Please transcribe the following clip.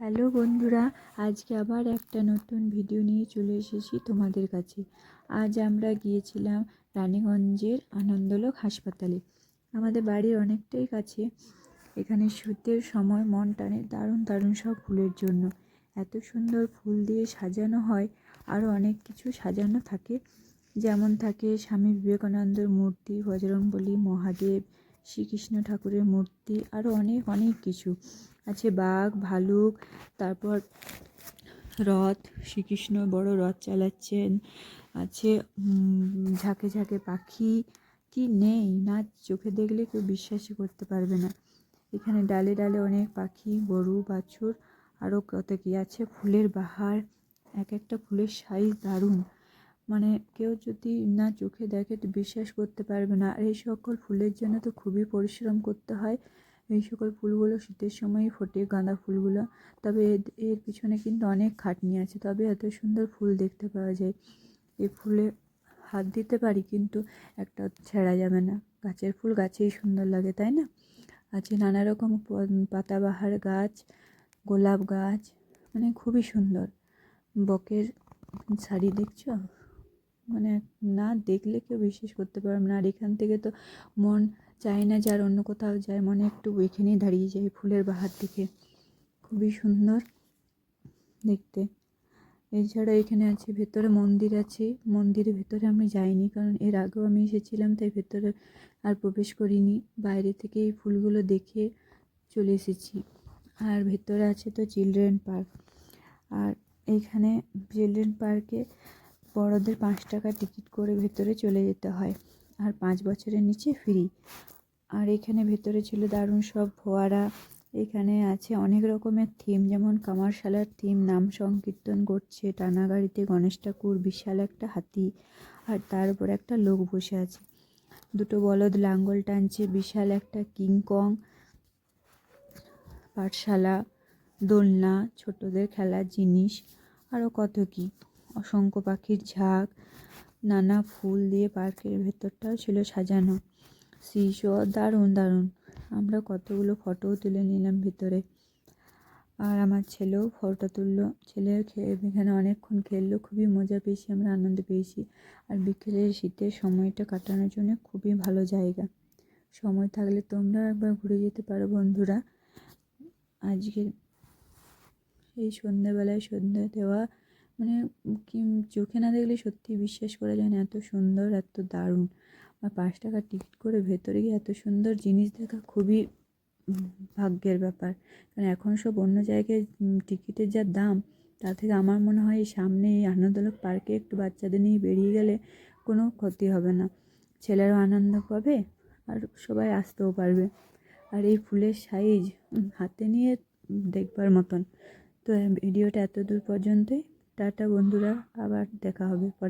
Hello বন্ধুরা, আজকে আবার একটা নতুন ভিডিও নিয়ে চলে এসেছি তোমাদের কাছে। আজ আমরা গিয়েছিলাম রানীগঞ্জের আনন্দলোক হাসপাতালে। আমাদের বাড়ির অনেকটাই কাছে। এখানে শীতের সময়, মন টানে দারুণ দারুণ সব ফুলের জন্য। এত সুন্দর ফুল দিয়ে সাজানো হয় আরও অনেক কিছু সাজানো থাকে। যেমন থাকে স্বামী বিবেকানন্দর মূর্তি, বজরংবলী, মহাদেব শ্রীকৃষ্ণ ঠাকুরের মূর্তি আরও অনেক অনেক কিছু আছে। বাঘ, ভালুক, তারপর রথ, শ্রীকৃষ্ণ বড় রথ চালাচ্ছেন। আছে ঝাঁকে ঝাঁকে পাখি। কি নেই? না, চোখে দেখলে কেউ বিশ্বাসই করতে পারবে না। এখানে ডালে ডালে অনেক পাখি, গরু, বাছুর আরও কত কি আছে। ফুলের বাহার, এক একটা ফুলের সাইজ দারুণ। মানে কেউ যদি না চোখে দেখে তো বিশ্বাস করতে পারবে না। আর এই সকল ফুলের জন্য তো খুবই পরিশ্রম করতে হয়। এই সকল ফুলগুলো শীতের সময়ই ফোটে, গাঁদা ফুলগুলো। তবে এর- পিছনে কিন্তু অনেক খাটনি আছে। তবে এত সুন্দর ফুল দেখতে পাওয়া যায়। এই ফুলে হাত দিতে পারি কিন্তু একটা ছেঁড়া যাবে না। গাছের ফুল গাছেই সুন্দর লাগে, তাই না? আছে নানা রকম পাতাবাহার গাছ, গোলাপ গাছ মানে খুবই সুন্দর। বকের শাড়ি দেখছ? মানে না দেখলে কেউ বিশ্বাস করতে পারবে না। আর এখান থেকে তো মন চায় না যার অন্য কোথাও যায়। মনে একটু এখানেই দাঁড়িয়ে যায় ফুলের বাহার দিকে। খুবই সুন্দর দেখতে। এছাড়া এখানে আছে, ভেতরে মন্দির আছে। মন্দিরের ভেতরে আমি যাইনি কারণ এর আগেও আমি এসেছিলাম, তাই ভেতরে আর প্রবেশ করিনি। বাইরে থেকে এই ফুলগুলো দেখে চলে এসেছি। আর ভেতরে আছে তো চিলড্রেন পার্ক। আর এইখানে চিলড্রেন পার্কে বড়দের পাঁচ টাকা টিকিট করে ভেতরে চলে যেতে হয়। আর পাঁচ বছরের নিচে ফ্রি আর এখানে ভেতরে ছিল দারুণ সব ফোয়ারা। এখানে আছে অনেক রকমের থিম যেমন কামারশালার থিম নাম সংকীর্তন করছে, টানা গাড়িতে গণেশ ঠাকুর, বিশাল একটা হাতি, আর তার উপর একটা লোক বসে আছে। দুটো বলদ লাঙ্গল টানছে, বিশাল একটা কিংকং পাঠশালা, দোলনা, ছোটদের খেলার জিনিস আরও কত কী। অসংখ্য পাখির ঝাঁক, নানা ফুল দিয়ে পার্কের ভেতরটাও ছিল সাজানো। শিশু দারুণ দারুণ। আমরা কতগুলো ফটোও তুলে নিলাম ভিতরে। আর আমার ছেলেও ফটো তুললো। ছেলে এখানে অনেকক্ষণ খেললো। খুবই মজা পেয়েছি, আমরা আনন্দ পেয়েছি। আর বিকেলের শীতের সময়টা কাটানোর জন্য খুবই ভালো জায়গা। সময় থাকলে তোমরা একবার ঘুরে যেতে পারো বন্ধুরা। আজকে এই সন্ধ্যাবেলায় সন্ধ্যা দেওয়া মানে কি চোখে না দেখলে সত্যি বিশ্বাস করা যায় না, এত সুন্দর, এত দারুণ। আর পাঁচ টাকার টিকিট করে ভেতরে গিয়ে এত সুন্দর জিনিস দেখা খুবই ভাগ্যের ব্যাপার। কারণ এখন সব অন্য জায়গায় টিকিটের যা দাম, তা থেকে আমার মনে হয় সামনে এই আনন্দলোক পার্কে একটু বাচ্চাদের নিয়ে বেরিয়ে গেলে কোনো ক্ষতি হবে না। ছেলেরাও আনন্দ পাবে আর সবাই আসতেও পারবে। আর এই ফুলের সাইজ হাতে নিয়ে দেখবার মতন। তো, ভিডিওটা এত দূর পর্যন্তই। টাটা বন্ধুরা আবার দেখা হবে পরে